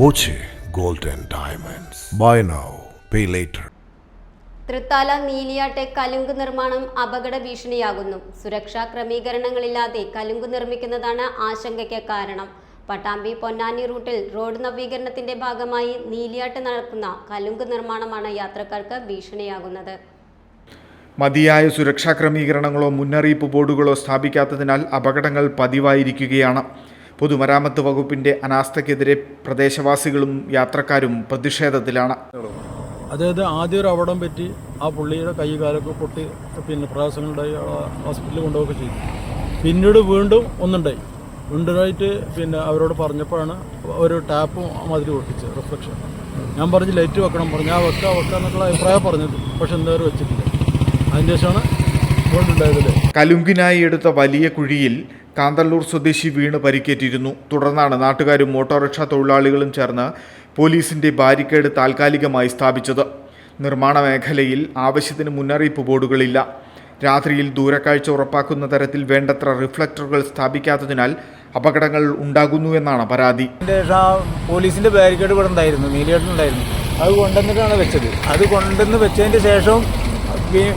Boche gold and Diamonds. Buy now, pay later. Thrithala നീലിയാട്ടെ കലുങ്ക് നിർമ്മാണം അപകട ഭീഷണിയാകുന്നു സുരക്ഷാ ക്രമീകരണങ്ങളില്ലാതെ കലുങ്ക് നിർമ്മിക്കുന്നതാണ് ആശങ്കയ്ക്ക് കാരണം പട്ടാമ്പി പൊന്നാനി റൂട്ടിൽ റോഡ് നവീകരണത്തിന്റെ ഭാഗമായി നീലിയാട്ട് നടക്കുന്ന കലുങ്ക് നിർമ്മാണമാണ് യാത്രക്കാർക്ക് ഭീഷണിയാകുന്നത് മതിയായ സുരക്ഷാ ക്രമീകരണങ്ങളോ മുന്നറിയിപ്പ് ബോർഡുകളോ സ്ഥാപിക്കാത്തതിനാൽ അപകടങ്ങൾ പതിവായിരിക്കുകയാണ് പൊതുമരാമത്ത് വകുപ്പിന്റെ അനാസ്ഥക്കെതിരെ പ്രദേശവാസികളും യാത്രക്കാരും പ്രതിഷേധത്തിലാണ്. അതായത് ആദ്യം ഒരു അപകടം പറ്റി ആ പുള്ളിയുടെ കൈ കാലൊക്കെ പൊട്ടി പിന്നെ പ്രയാസങ്ങളുണ്ടായി ഹോസ്പിറ്റലിൽ കൊണ്ടുപോവുക ചെയ്തു. പിന്നീട് വീണ്ടും ഒന്നുണ്ടായി. വീണ്ടുമായിട്ട് പിന്നെ അവരോട് പറഞ്ഞപ്പോഴാണ് ഒരു ടാപ്പും മാതിരി ഒട്ടിച്ചത് റിഫ്ലക്ഷൻ. ഞാൻ പറഞ്ഞ് ലൈറ്റ് വെക്കണം പറഞ്ഞു. ആ വെക്കാം വെക്കാം എന്നുള്ള അഭിപ്രായം പറഞ്ഞത് പക്ഷെ എന്തായാലും വെച്ചിട്ടില്ല. അതിന് ശേഷമാണ് കലുങ്കിനായി എടുത്ത വലിയ കുഴിയിൽ കാന്തല്ലൂർ സ്വദേശി വീണ് പരിക്കേറ്റിരുന്നു. തുടർന്നാണ് നാട്ടുകാരും ഓട്ടോറിക്ഷ തൊഴിലാളികളും ചേർന്ന് പോലീസിന്റെ ബാരിക്കേഡ് താൽക്കാലികമായി സ്ഥാപിച്ചത്. നിർമ്മാണ മേഖലയിൽ ആവശ്യത്തിന് മുന്നറിയിപ്പ് ബോർഡുകളില്ല. രാത്രിയിൽ ദൂരക്കാഴ്ച ഉറപ്പാക്കുന്ന തരത്തിൽ വേണ്ടത്ര റിഫ്ലക്ടറുകൾ സ്ഥാപിക്കാത്തതിനാൽ അപകടങ്ങൾ ഉണ്ടാകുന്നു എന്നാണ് പരാതി. പോലീസിന്റെ ബാരിക്കേഡ് ഇവിടെ ഉണ്ടായിരുന്നു നീലിയേട്ടനുണ്ടായിരുന്നു അത് കൊണ്ടുവന്നിട്ടാണ് വെച്ചത്. അത് കൊണ്ടുവന്ന് വെച്ചതിന് ശേഷം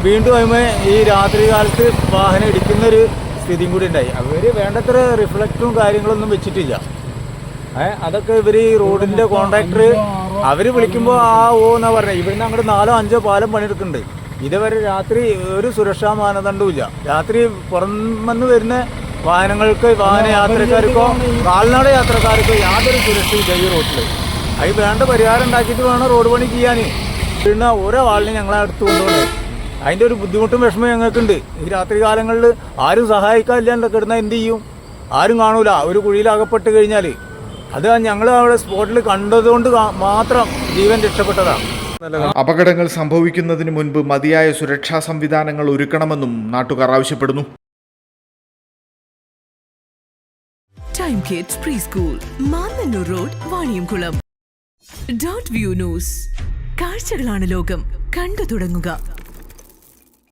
വീണ്ടും അതിമേ ഈ രാത്രി കാലത്ത് വാഹനം ഇടിക്കുന്ന ഒരു സ്ഥിതിയും കൂടി ഉണ്ടായി. അവർ വേണ്ടത്ര റിഫ്ലക്റ്റും കാര്യങ്ങളൊന്നും വെച്ചിട്ടില്ല. അതൊക്കെ ഇവർ ഈ റോഡിന്റെ കോൺട്രാക്ടർ അവർ വിളിക്കുമ്പോൾ ആ ഓ എന്നാ പറഞ്ഞത് ഇവിടുന്ന് അങ്ങോട്ട് നാലോ അഞ്ചോ പാലം പണിയെടുക്കുന്നുണ്ട്. ഇതുവരെ രാത്രി ഒരു സുരക്ഷാ മാനദണ്ഡവും ഇല്ല. രാത്രി പുറമെന്ന് വരുന്ന വാഹനങ്ങൾക്ക് വാഹന യാത്രക്കാർക്കോ കാൽനട യാത്രക്കാർക്കോ യാതൊരു സുരക്ഷയില്ല ഈ റോഡിൽ അതിൽ വേണ്ട പരിഹാരം ഉണ്ടാക്കിയിട്ട് വേണം റോഡ് പണി ചെയ്യാൻ പിന്നെ ഓരോ ആളിനെ ഞങ്ങളെ അടുത്ത് കൊണ്ടുപോകണേ അതിന്റെ ഒരു ബുദ്ധിമുട്ടും വിഷമം ഞങ്ങൾക്കുണ്ട്. ഈ രാത്രി കാലങ്ങളിൽ ആരും സഹായിക്കാനില്ലാണ്ട് കിടന്നാൽ എന്ത് ചെയ്യും? ആരും കാണൂല. ഒരു കുഴിയിൽ അകപ്പെട്ട് കഴിഞ്ഞാൽ അത് ഞങ്ങൾ അവിടെ സ്പോട്ടിൽ കണ്ടതുകൊണ്ട് മാത്രം ജീവൻ രക്ഷപ്പെട്ടതാണ് അപകടങ്ങൾ സംഭവിക്കുന്നതിന് മുൻപ് മതിയായ സുരക്ഷാ സംവിധാനങ്ങൾ ഒരുക്കണമെന്നും നാട്ടുകാർ ആവശ്യപ്പെടുന്നു. Time kids preschool Mannannur road Vaniyamkulam dot view news കാഴ്ചകളാണ് ലോകം. കണ്ടു തുടങ്ങുക.